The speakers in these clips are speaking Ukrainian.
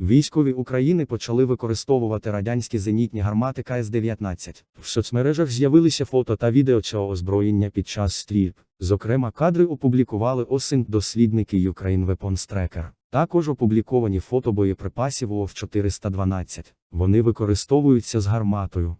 Військові України почали використовувати радянські зенітні гармати КС-19. В соцмережах з'явилися фото та відео цього озброєння під час стрільб. Зокрема, кадри опублікували осинт дослідники Ukraine Weapons Tracker. Також опубліковані фото боєприпасів УОВ-412. Вони використовуються з гарматою.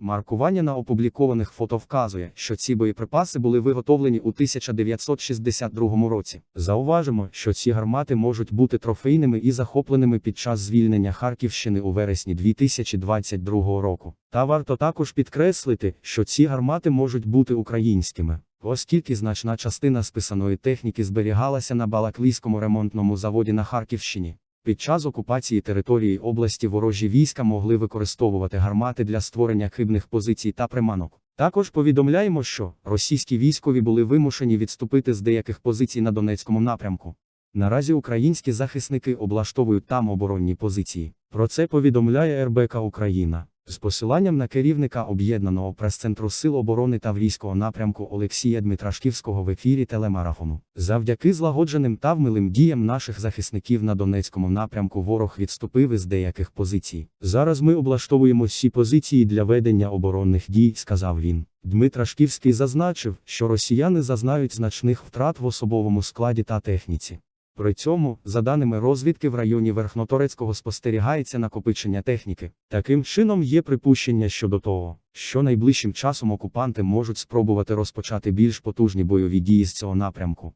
Маркування на опублікованих фото вказує, що ці боєприпаси були виготовлені у 1962 році. Зауважимо, що ці гармати можуть бути трофейними і захопленими під час звільнення Харківщини у вересні 2022 року. Та варто також підкреслити, що ці гармати можуть бути українськими. Оскільки значна частина списаної техніки зберігалася на Балаклійському ремонтному заводі на Харківщині, під час окупації території області ворожі війська могли використовувати гармати для створення хибних позицій та приманок. Також повідомляємо, що російські військові були вимушені відступити з деяких позицій на Донецькому напрямку. Наразі українські захисники облаштовують там оборонні позиції. Про це повідомляє РБК Україна. З посиланням на керівника об'єднаного прес-центру Сил оборони Таврійського напрямку Олексія Дмитрашківського в ефірі телемарафону. Завдяки злагодженим та вмилим діям наших захисників на Донецькому напрямку ворог відступив із деяких позицій. Зараз ми облаштовуємо всі позиції для ведення оборонних дій, сказав він. Дмитрашківський зазначив, що росіяни зазнають значних втрат в особовому складі та техніці. При цьому, за даними розвідки, в районі Верхноторецького спостерігається накопичення техніки. Таким чином є припущення щодо того, що найближчим часом окупанти можуть спробувати розпочати більш потужні бойові дії з цього напрямку.